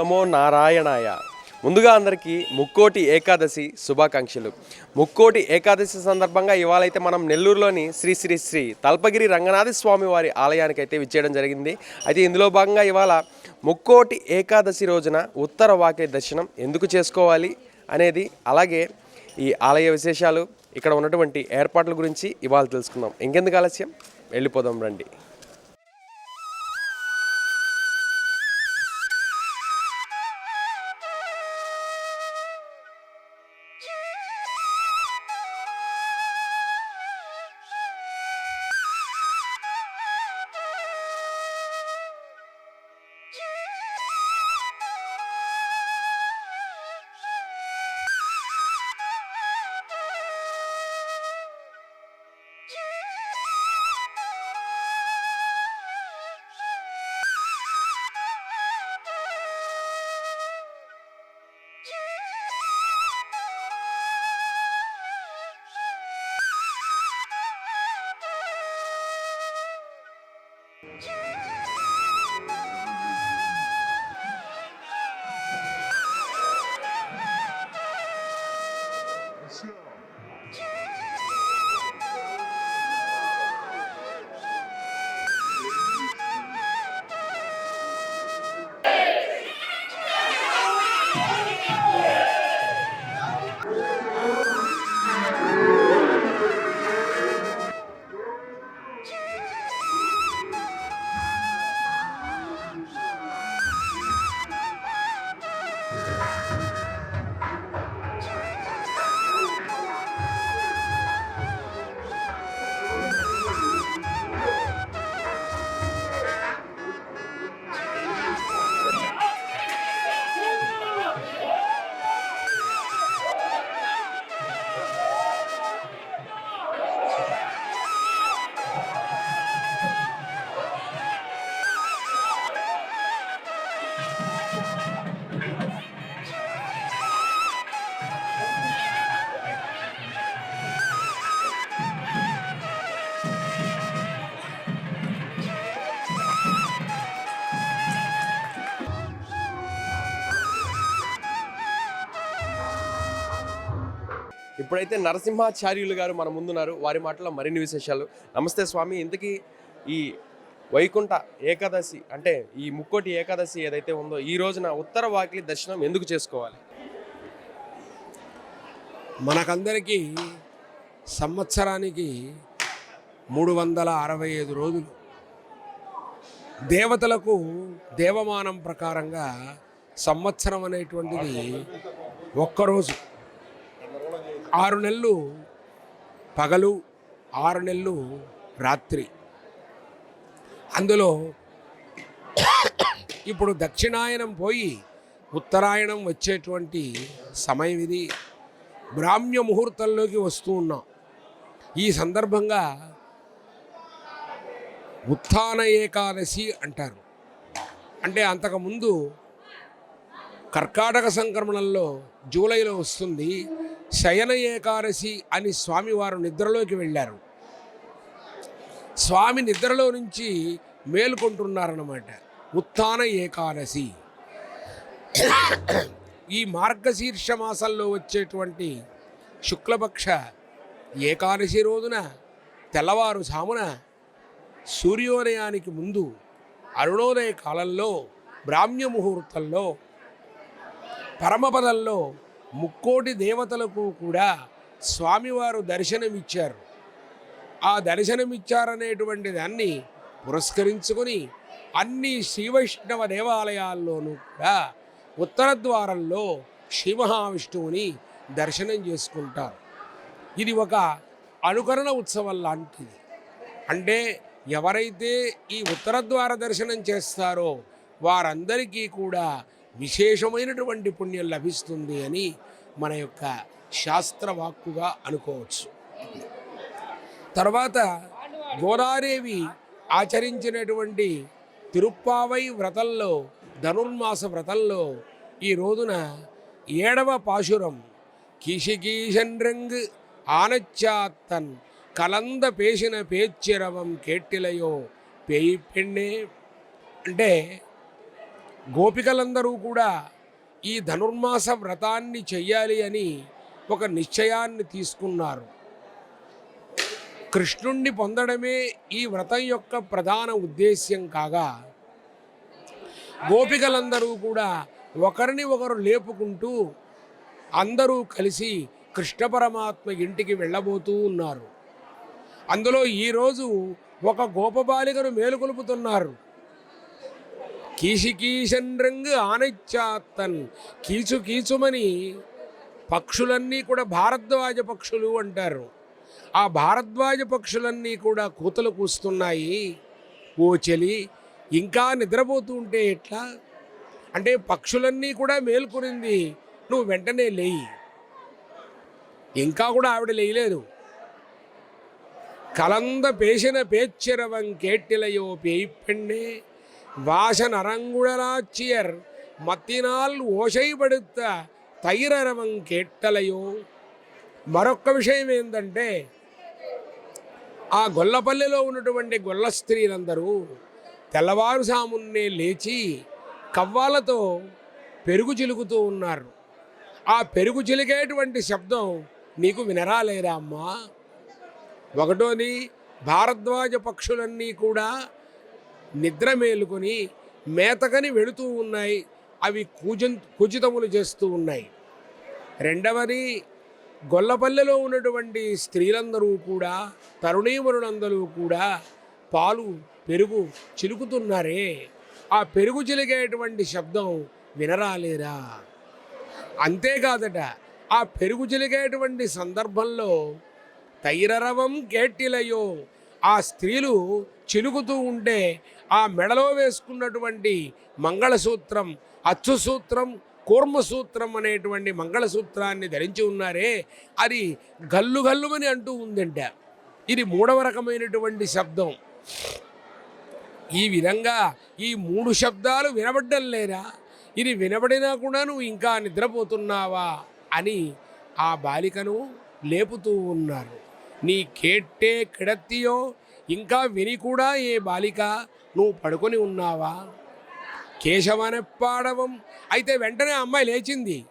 నమో నారాయణాయ. ముందుగా అందరికీ ముక్కోటి ఏకాదశి శుభాకాంక్షలు. ముక్కోటి ఏకాదశి సందర్భంగా ఇవాళ అయితే మనం నెల్లూరులోని శ్రీ శ్రీ శ్రీ తల్పగిరి రంగనాథ స్వామి వారి ఆలయానికి అయితే విచ్చేయడం జరిగింది. అయితే ఇందులో భాగంగా ఇవాళ ముక్కోటి ఏకాదశి రోజున ఉత్తర వాకే దర్శనం ఎందుకు చేసుకోవాలి అనేది అలాగే ఈ ఆలయ విశేషాలు ఇక్కడ ఉన్నటువంటి ఏర్పాట్ల గురించి ఇవాళ తెలుసుకుందాం. ఇంకెందుకు ఆలస్యం? వెళ్ళిపోదాం రండి. Yeah! ఇప్పుడైతే నరసింహాచార్యులు గారు మన ముందున్నారు. వారి మాటలో మరిన్ని విశేషాలు. నమస్తే స్వామి. ఇంతకీ ఈ వైకుంఠ ఏకాదశి అంటే ఈ ముక్కోటి ఏకాదశి ఏదైతే ఉందో ఈ రోజున ఉత్తర వాకిలి దర్శనం ఎందుకు చేసుకోవాలి? మనకందరికీ సంవత్సరానికి మూడు వందల అరవై ఐదు రోజులు. దేవతలకు దేవమానం ప్రకారంగా సంవత్సరం అనేటువంటిది ఒక్కరోజు. ఆరు నెలలు పగలు ఆరు నెలలు రాత్రి. అందులో ఇప్పుడు దక్షిణాయనం పోయి ఉత్తరాయణం వచ్చేటువంటి సమయం ఇది. బ్రాహ్మ్య ముహూర్తంలోకి వస్తూ ఉన్నాం. ఈ సందర్భంగా ఉత్థాన ఏకాదశి అంటారు. అంటే అంతకుముందు కర్కాటక సంక్రమణంలో జూలైలో వస్తుంది. శయన ఏకాదశి అని స్వామివారు నిద్రలోకి వెళ్ళారు. స్వామి నిద్రలో నుంచి మేలుకుంటున్నారన్నమాట. ఉత్థాన ఏకాదశి. ఈ మార్గశీర్ష మాసంలో వచ్చేటువంటి శుక్లపక్ష ఏకాదశి రోజున తెల్లవారు సామున సూర్యోదయానికి ముందు అరుణోదయ కాలంలో బ్రాహ్మ్య ముహూర్తంలో పరమపదంలో ముక్కోటి దేవతలకు కూడా స్వామివారు దర్శనమిచ్చారు. ఆ దర్శనమిచ్చారనేటువంటి దాన్ని పురస్కరించుకొని అన్ని శ్రీవైష్ణవ దేవాలయాల్లోనూ కూడా ఉత్తర ద్వారంలో శ్రీ మహావిష్ణువుని దర్శనం చేసుకుంటారు. ఇది ఒక అనుకరణ ఉత్సవం లాంటిది. అంటే ఎవరైతే ఈ ఉత్తర ద్వార దర్శనం చేస్తారో వారందరికీ కూడా విశేషమైనటువంటి పుణ్యం లభిస్తుంది అని మన యొక్క శాస్త్రవాక్కుగా అనుకోవచ్చు. తర్వాత గోదాదేవి ఆచరించినటువంటి తిరుప్పావై వ్రతంలో ధనుర్మాస వ్రతంలో ఈ రోజున ఏడవ పాశురం కీషికీషన్రంగ్ ఆనచ్చాత్తన్ కలంద పేసిన పేచ్చిరవం కేట్టిలయో పేయి పెన్నే అంటే గోపికలందరూ కూడా ఈ ధనుర్మాస వ్రతాన్ని చెయ్యాలి అని ఒక నిశ్చయాన్ని తీసుకున్నారు. కృష్ణుణ్ణి పొందడమే ఈ వ్రతం యొక్క ప్రధాన ఉద్దేశ్యం కాగా గోపికలందరూ కూడా ఒకరిని ఒకరు లేపుకుంటూ అందరూ కలిసి కృష్ణ పరమాత్మ ఇంటికి వెళ్ళబోతూ ఉన్నారు. అందులో ఈరోజు ఒక గోపబాలికను మేలుకొలుపుతున్నారు. కీశికీశన్ రంగు ఆనైచ్చాత్తన్ కీచు కీచుమని పక్షులన్నీ కూడా భారద్వాజ పక్షులు అంటారు ఆ భారద్వాజ పక్షులన్నీ కూడా కూతలు కూస్తున్నాయి ఓ చెలి ఇంకా నిద్రపోతూ ఉంటే ఎట్లా అంటే పక్షులన్నీ కూడా మేల్కొనింది నువ్వు వెంటనే లేయి ఇంకా కూడా ఆవిడ లేయలేదు கலந்த பேசின பேச்சிரவன் கேட்டிலையோ பேய்ப்பெண்ணே வாசன் அரங்குழலாச்சியர் మత్తినాల్ ఓషైపడుత తైరరవం కేట్టలయో మరొక్క విషయం ఏంటంటే ఆ గొల్లపల్లెలో ఉన్నటువంటి గొల్ల స్త్రీలందరూ తెల్లవారుసామున్నే లేచి కవ్వాలతో పెరుగు చిలుకుతూ ఉన్నారు ఆ పెరుగు చిలికేటువంటి శబ్దం నీకు వినరాలేరా అమ్మా ఒకటోది భారద్వాజ పక్షులన్నీ కూడా నిద్ర మేలుకొని మేతకని వెళుతూ ఉన్నాయి. అవి కూజం కుచితములు చేస్తూ ఉన్నాయి. రెండవది గొల్లపల్లెలో ఉన్నటువంటి స్త్రీలందరూ కూడా తరుణీమరులందరూ కూడా పాలు పెరుగు చిలుకుతున్నారే. ఆ పెరుగు చిలిగేటువంటి శబ్దం వినరాలేరా అంతేకాదట ఆ పెరుగు చిలిగేటువంటి సందర్భంలో తైరరవం కేటిలయో ఆ స్త్రీలు చిలుకుతూ ఉంటే ఆ మెడలో వేసుకున్నటువంటి మంగళసూత్రం అచ్చు సూత్రం కూర్మసూత్రం అనేటువంటి మంగళసూత్రాన్ని ధరించి ఉన్నారే అది గల్లు గల్లుమని అంటూ ఉందంట. ఇది మూడవ రకమైనటువంటి శబ్దం. ఈ విధంగా ఈ మూడు శబ్దాలు వినబడ్డం లేదా ఇది వినబడినా కూడా నువ్వు ఇంకా నిద్రపోతున్నావా? అని ఆ బాలికను లేపుతూ ఉన్నారు. నీ కేట్టే కిడత్తియో ఇంకా విని కూడా ఏ బాలిక నువ్వు పడుకొని ఉన్నావా? కేశవనెప్పాడవం. అయితే వెంటనే అమ్మాయి లేచింది.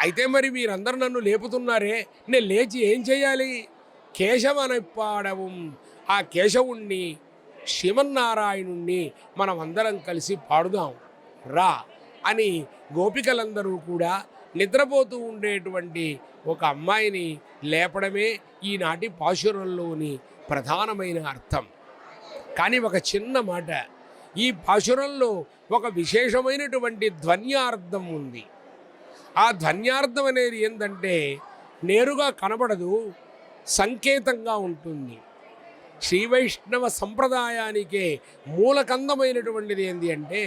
అయితే మరి మీరందరూ నన్ను లేపుతున్నారే? నేను లేచి ఏం చేయాలి? కేశవనెప్పాడవం. ఆ కేశవుణ్ణి శివన్నారాయణుణ్ణి మనం అందరం కలిసి పాడుదాం. రా అని గోపికలందరూ కూడా నిద్రపోతూ ఉండేటువంటి ఒక అమ్మాయిని లేపడమే ఈనాటి పాశురంలోని ప్రధానమైన అర్థం. కానీ ఒక చిన్న మాట ఈ పాశురంలో ఒక విశేషమైనటువంటి ధ్వన్యార్థం ఉంది. ఆ ధ్వన్యార్థం అనేది ఏంటంటే నేరుగా కనబడదు సంకేతంగా ఉంటుంది. శ్రీ వైష్ణవ సంప్రదాయానికే మూలకందమైనటువంటిది ఏంటి అంటే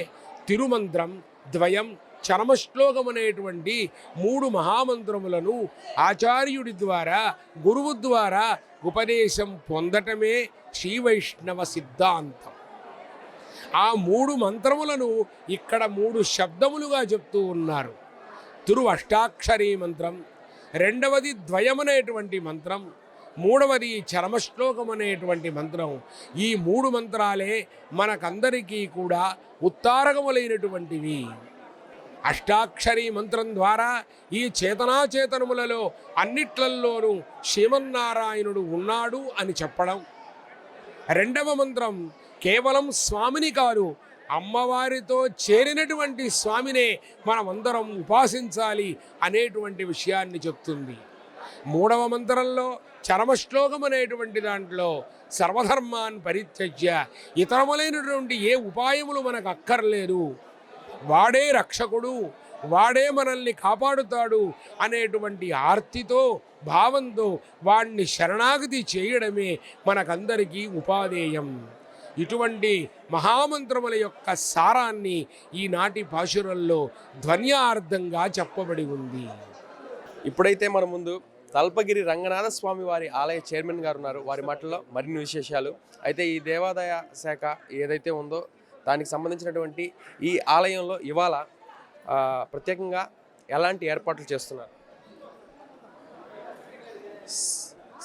తిరుమంత్రం ద్వయం చరమశ్లోకం అనేటువంటి మూడు మహామంత్రములను ఆచార్యుడి ద్వారా గురువు ద్వారా ఉపదేశం పొందటమే శ్రీ వైష్ణవ సిద్ధాంతం. ఆ మూడు మంత్రములను ఇక్కడ మూడు శబ్దములుగా చెప్తూ ఉన్నారు. తిరు అష్టాక్షరీ మంత్రం రెండవది ద్వయమనేటువంటి మంత్రం మూడవది చరమశ్లోకం అనేటువంటి మంత్రం. ఈ మూడు మంత్రాలే మనకందరికీ కూడా ఉత్తారకములైనటువంటివి. అష్టాక్షరీ మంత్రం ద్వారా ఈ చేతనాచేతనములలో అన్నిట్లల్లోనూ శ్రీమన్నారాయణుడు ఉన్నాడు అని చెప్పడం. రెండవ మంత్రం కేవలం స్వామిని కాదు అమ్మవారితో చేరినటువంటి స్వామినే మనమందరం ఉపాసించాలి అనేటువంటి విషయాన్ని చెప్తుంది. మూడవ మంత్రంలో చరమశ్లోకం అనేటువంటి దాంట్లో సర్వధర్మాన్ పరిత్యజ్య ఇతరములైనటువంటి ఏ ఉపాయములు మనకు అక్కర్లేదు వాడే రక్షకుడు వాడే మనల్ని కాపాడుతాడు అనేటువంటి ఆర్తితో భావంతో వాణ్ణి శరణాగతి చేయడమే మనకందరికీ ఉపాధేయం. ఇటువంటి మహామంత్రముల యొక్క సారాన్ని ఈనాటి పాశురల్లో ధ్వన్యార్థంగా చెప్పబడి ఉంది. ఇప్పుడైతే మన ముందు తల్పగిరి రంగనాథ స్వామి వారి ఆలయ చైర్మన్ గారు ఉన్నారు. వారి మాటల్లో మరిన్ని విశేషాలు. అయితే ఈ దేవాదాయ శాఖ ఏదైతే ఉందో దానికి సంబంధించినటువంటి ఈ ఆలయంలో ఇవాళ ప్రత్యేకంగా ఎలాంటి ఏర్పాట్లు చేస్తున్నారు?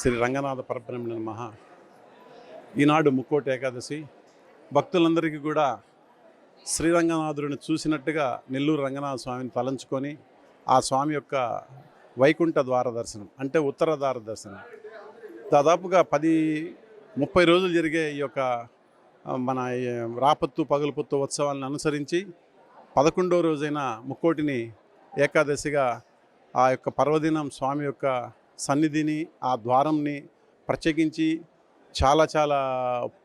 శ్రీ రంగనాథ పరబ్రహ్మణ మహా ఈనాడు ముక్కోటి ఏకాదశి. భక్తులందరికీ కూడా శ్రీరంగనాథుడిని చూసినట్టుగా నెల్లూరు రంగనాథ స్వామిని తలంచుకొని ఆ స్వామి యొక్క వైకుంఠ ద్వార దర్శనం అంటే ఉత్తర ద్వార దర్శనం. దాదాపుగా పది ముప్పై రోజులు జరిగే ఈ యొక్క మన ఈ రాపత్తు పగులుపొత్తు ఉత్సవాలను అనుసరించి పదకొండో రోజైన ముక్కోటిని ఏకాదశిగా ఆ యొక్క పర్వదినం స్వామి యొక్క సన్నిధిని ఆ ద్వారంని ప్రత్యేకించి చాలా చాలా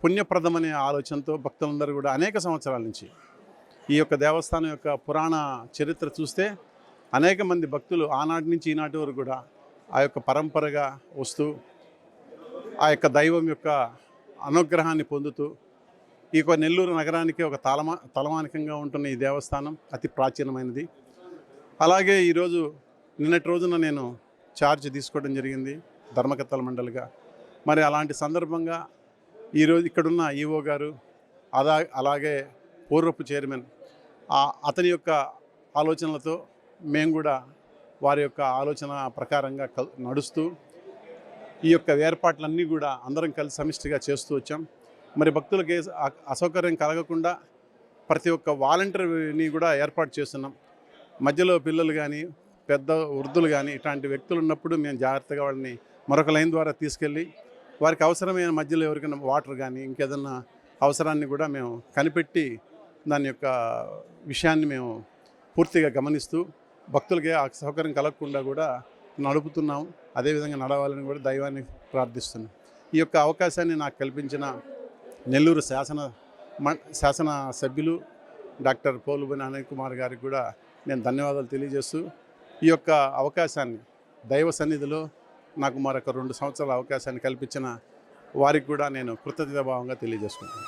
పుణ్యప్రదమనే ఆలోచనతో భక్తులందరూ కూడా అనేక సంవత్సరాల నుంచి ఈ యొక్క దేవస్థానం యొక్క పురాణ చరిత్ర చూస్తే అనేక మంది భక్తులు ఆనాటి నుంచి ఈనాటి వరకు కూడా ఆ యొక్క పరంపరగా వస్తూ ఆ యొక్క దైవం యొక్క అనుగ్రహాన్ని పొందుతూ ఈ నెల్లూరు నగరానికి ఒక తలమా తలమానికంగా ఉంటున్న ఈ దేవస్థానం అతి ప్రాచీనమైనది. అలాగే ఈరోజు నిన్నటి రోజున నేను ఛార్జ్ తీసుకోవడం జరిగింది ధర్మకర్తల మండలిగా. మరి అలాంటి సందర్భంగా ఈరోజు ఇక్కడున్న ఈఓ గారు అలా అలాగే పూర్వపు చైర్మన్ ఆ అతని యొక్క ఆలోచనలతో మేము కూడా వారి యొక్క ఆలోచన ప్రకారంగా కల్ నడుస్తూ ఈ యొక్క ఏర్పాట్లన్నీ కూడా అందరం కలిసి సమిష్టిగా చేస్తూ వచ్చాం. మరి భక్తులకి అసౌకర్యం కలగకుండా ప్రతి ఒక్క వాలంటీర్ని కూడా ఏర్పాటు చేస్తున్నాం. మధ్యలో పిల్లలు కానీ పెద్ద వృద్ధులు కానీ ఇట్లాంటి వ్యక్తులు ఉన్నప్పుడు మేము జాగ్రత్తగా వాళ్ళని మరొక లైన్ ద్వారా తీసుకెళ్ళి వారికి అవసరమైన మధ్యలో ఎవరికైనా వాటర్ కానీ ఇంకేదన్నా అవసరాన్ని కూడా మేము కనిపెట్టి దాని యొక్క విషయాన్ని మేము పూర్తిగా గమనిస్తూ భక్తులకి ఆ సౌకర్యం కలగకుండా కూడా నడుపుతున్నాం. అదేవిధంగా నడవాలని కూడా దైవాన్ని ప్రార్థిస్తున్నాం. ఈ యొక్క అవకాశాన్ని నాకు కల్పించిన నెల్లూరు శాసన మ- శాసన సభ్యులు డాక్టర్ పోలుబని అనిల్ కుమార్ గారికి కూడా నేను ధన్యవాదాలు తెలియజేస్తూ ఈ యొక్క అవకాశాన్ని దైవ సన్నిధిలో నాకు మరొక రెండు సంవత్సరాల అవకాశాన్ని కల్పించిన వారికి కూడా నేను కృతజ్ఞతాభావంగా తెలియజేసుకుంటాను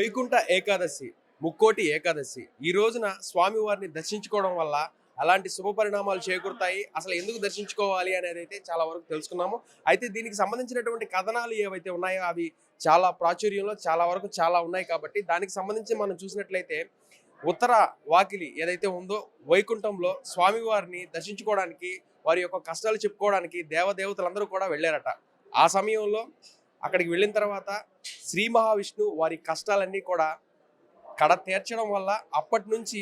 వైకుంఠ ఏకాదశి ముక్కోటి ఏకాదశి ఈ రోజున స్వామివారిని దర్శించుకోవడం వల్ల అలాంటి శుభ పరిణామాలు చేకూరుతాయి. అసలు ఎందుకు దర్శించుకోవాలి అనేది అయితే చాలా వరకు తెలుసుకున్నాము. అయితే దీనికి సంబంధించినటువంటి కథనాలు ఏవైతే ఉన్నాయో అవి చాలా ప్రాచుర్యంలో చాలా వరకు చాలా ఉన్నాయి కాబట్టి దానికి సంబంధించి మనం చూసినట్లయితే ఉత్తర వాకిలి ఏదైతే ఉందో వైకుంఠంలో స్వామివారిని దర్శించుకోవడానికి వారి యొక్క కష్టాలు చెప్పుకోవడానికి దేవదేవతలందరూ కూడా వెళ్ళారట. ఆ సమయంలో అక్కడికి వెళ్ళిన తర్వాత శ్రీ మహావిష్ణు వారి కష్టాలన్నీ కూడా కడ తీర్చడం వల్ల అప్పటి నుంచి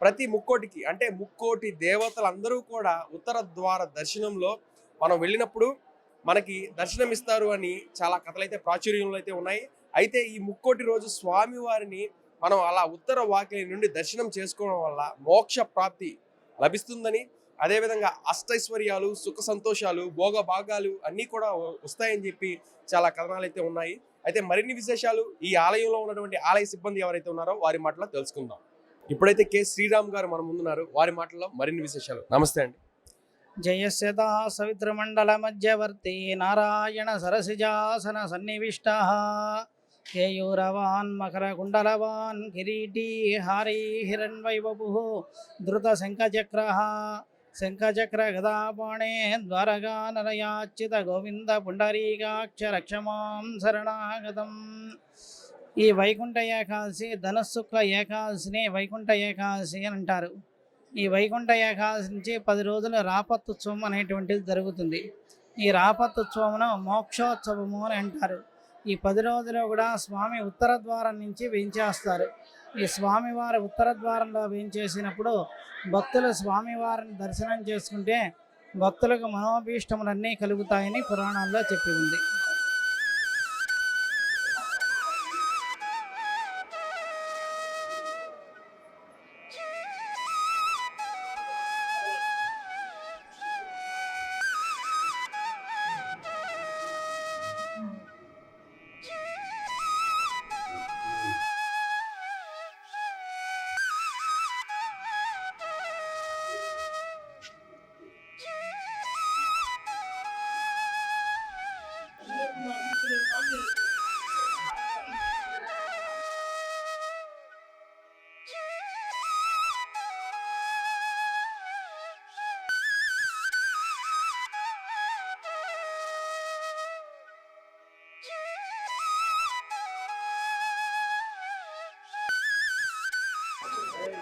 ప్రతి ముక్కోటికి అంటే ముక్కోటి దేవతలందరూ కూడా ఉత్తర ద్వార దర్శనంలో మనం వెళ్ళినప్పుడు మనకి దర్శనం ఇస్తారు అని చాలా కథలైతే ప్రాచుర్యంలో అయితే ఉన్నాయి. అయితే ఈ ముక్కోటి రోజు స్వామి వారిని మనం అలా ఉత్తర వాకిలి నుండి దర్శనం చేసుకోవడం వల్ల మోక్ష ప్రాప్తి లభిస్తుందని అదేవిధంగా అష్టైశ్వర్యాలు సుఖ సంతోషాలు భోగ భాగాలు అన్నీ కూడా వస్తాయని చెప్పి చాలా కథనాలు అయితే ఉన్నాయి. అయితే మరిన్ని విశేషాలు ఈ ఆలయంలో ఉన్నటువంటి ఆలయ సిబ్బంది ఎవరైతే ఉన్నారో వారి మాటలో తెలుసుకుందాం. ఇప్పుడైతే కె. శ్రీరామ్ గారు మన ముందున్నారు. వారి మాటల్లో మరిన్ని విశేషాలు. నమస్తే అండి. జయస్యతా సవితృమండలమధ్యవర్తి నారాయణ సరసిజాసన సన్నివిష్ట. కేయూరవాన్ మకరకుండలవాన్ కిరీటీ హారీ హిరణ్వైవపు ధృత శంఖచక్ర గదాపాణే ద్వారగా నరయాచిత గోవింద పుండరీకాక్ష రక్షమాం శరణాగతం ఈ వైకుంఠ ఏకాదశి ధనశుక్ల ఏకాదశిని వైకుంఠ ఏకాదశి అని అంటారు. ఈ వైకుంఠ ఏకాదశి నుంచి పది రోజులు రాపత్తుత్సవం అనేటువంటిది జరుగుతుంది. ఈ రాపత్తుత్సవమును మోక్షోత్సవము అని అంటారు. ఈ పది రోజులు కూడా స్వామి ఉత్తర ద్వారం నుంచి వేయించేస్తారు. ఈ స్వామివారి ఉత్తర ద్వారంలో వేయించేసినప్పుడు భక్తులు స్వామివారిని దర్శనం చేసుకుంటే భక్తులకు మనోభీష్టములన్నీ కలుగుతాయని పురాణాల్లో చెప్పి ఉంది.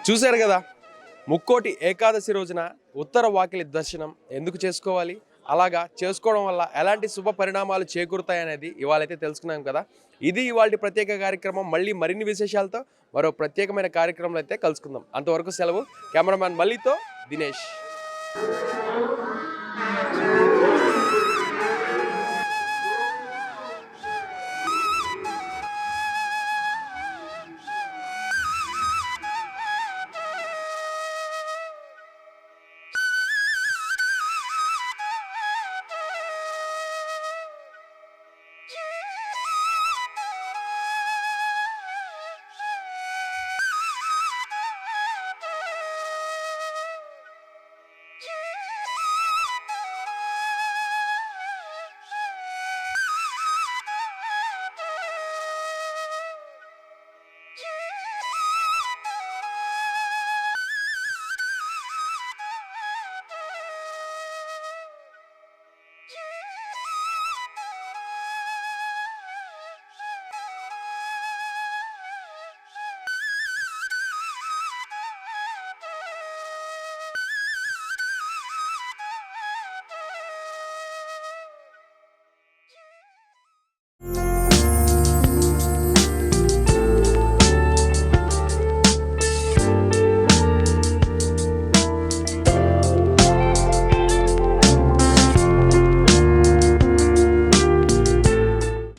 చూశారు కదా ముక్కోటి ఏకాదశి రోజున ఉత్తర వాకిలి దర్శనం ఎందుకు చేసుకోవాలి? అలాగా చేసుకోవడం వల్ల ఎలాంటి శుభ పరిణామాలు చేకూరుతాయనేది ఇవాళైతే తెలుసుకున్నాం కదా. ఇది ఇవాళ ప్రత్యేక కార్యక్రమం మళ్ళీ మరిన్ని విశేషాలతో మరో ప్రత్యేకమైన కార్యక్రమంలో అయితే కలుసుకుందాం. అంతవరకు సెలవు. కెమెరామ్యాన్ మళ్ళీతో దినేష్. Choo!